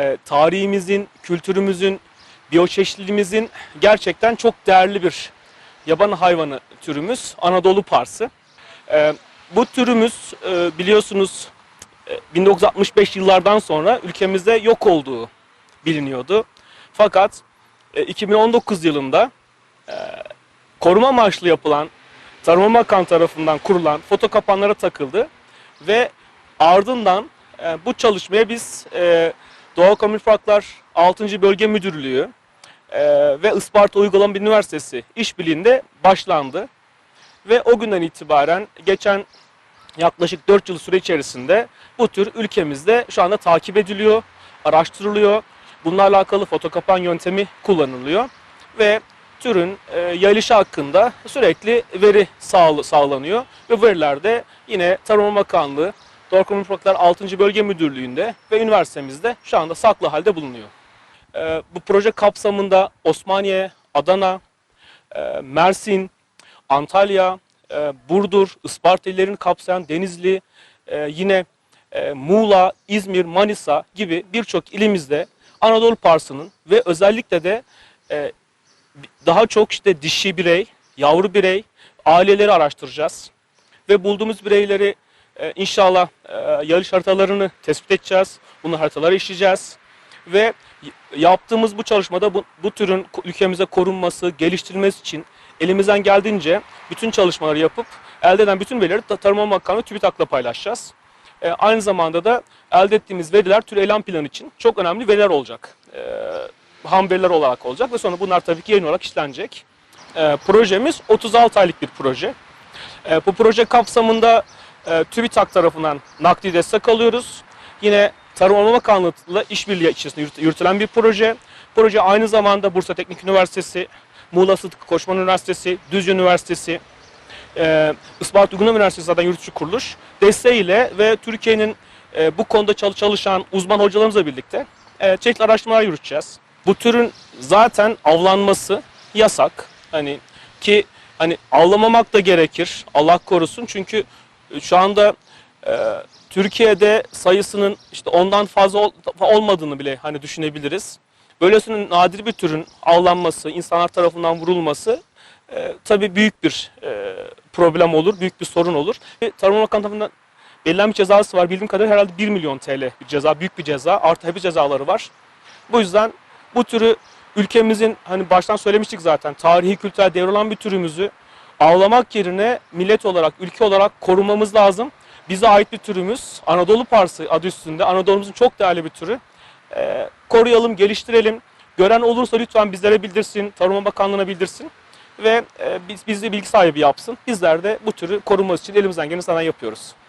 e, tarihimizin, kültürümüzün, biyoçeşitliliğimizin gerçekten çok değerli bir yaban hayvanı türümüz Anadolu parsı. E, bu türümüz e, biliyorsunuz e, 1965 yıllardan sonra ülkemizde yok olduğu biliniyordu. Fakat e, 2019 yılında e, koruma amaçlı yapılan Tarım Bakan tarafından kurulan foto kapanlara takıldı ve ardından e, bu çalışmaya biz Doğal Kamuflajlar 6. Bölge Müdürlüğü e, ve Isparta Uygulama Üniversitesi işbirliğinde başlandı. Ve o günden itibaren geçen yaklaşık 4 yıl süre içerisinde bu tür ülkemizde şu anda takip ediliyor, araştırılıyor. Bununla alakalı fotokapan yöntemi kullanılıyor ve türün e, yayılışı hakkında sürekli veri sağ, sağlanıyor ve bu veriler de yine Tarım Bakanlığı, Doğal Kamuflajlar 6. Bölge Müdürlüğü'nde ve üniversitemizde şu anda saklı halde bulunuyor. E, bu proje kapsamında Osmaniye, Adana, e, Mersin, Antalya, e, Burdur, Isparta illerini kapsayan Denizli, e, yine e, Muğla, İzmir, Manisa gibi birçok ilimizde Anadolu Parsı'nın ve özellikle de e, daha çok işte dişi birey, yavru birey, aileleri araştıracağız. Ve bulduğumuz bireyleri e, inşallah yarış haritalarını tespit edeceğiz. Bunu haritalara işleyeceğiz. Ve yaptığımız bu çalışmada bu, bu türün ülkemize korunması, geliştirilmesi için elimizden geldiğince bütün çalışmaları yapıp elde edilen bütün verileri Ta- Tarım Bakanlığı TÜBİTAK'la paylaşacağız. E, aynı zamanda da elde ettiğimiz veriler tür eylem planı için çok önemli veriler olacak. E, ham veriler olarak olacak ve sonra bunlar tabii ki yayın olarak işlenecek. E, projemiz 36 aylık bir proje. E, bu proje kapsamında e, TÜBİTAK tarafından nakdi destek alıyoruz. Yine Tarım Orman Bakanlığı'yla işbirliği içerisinde yürüt- yürütülen bir proje. Proje aynı zamanda Bursa Teknik Üniversitesi, Muğla Sıtkı Koçman Üniversitesi, Düzce Üniversitesi, e, Isparta Uygun Üniversitesi zaten yürütücü kuruluş desteğiyle ve Türkiye'nin e, bu konuda çal- çalışan uzman hocalarımızla birlikte e, çeşitli araştırmalar yürüteceğiz. Bu türün zaten avlanması yasak. Hani ki hani avlamamak da gerekir. Allah korusun. Çünkü şu anda e, Türkiye'de sayısının işte ondan fazla ol- olmadığını bile hani düşünebiliriz. Böylesine nadir bir türün avlanması, insanlar tarafından vurulması e, tabii büyük bir e, problem olur, büyük bir sorun olur. Ve Tarım Bakanı tarafından belirlen bir cezası var. Bildiğim kadarıyla herhalde 1 milyon TL bir ceza, büyük bir ceza. Artı hapis cezaları var. Bu yüzden bu türü ülkemizin hani baştan söylemiştik zaten tarihi kültürel devrolan bir türümüzü avlamak yerine millet olarak, ülke olarak korumamız lazım. Bize ait bir türümüz Anadolu Parsı adı üstünde. Anadolu'muzun çok değerli bir türü. Ee, koruyalım, geliştirelim. Gören olursa lütfen bizlere bildirsin, Tarım Bakanlığı'na bildirsin ve e, biz, biz de bilgi sahibi yapsın. Bizler de bu türü korunması için elimizden geleni sana yapıyoruz.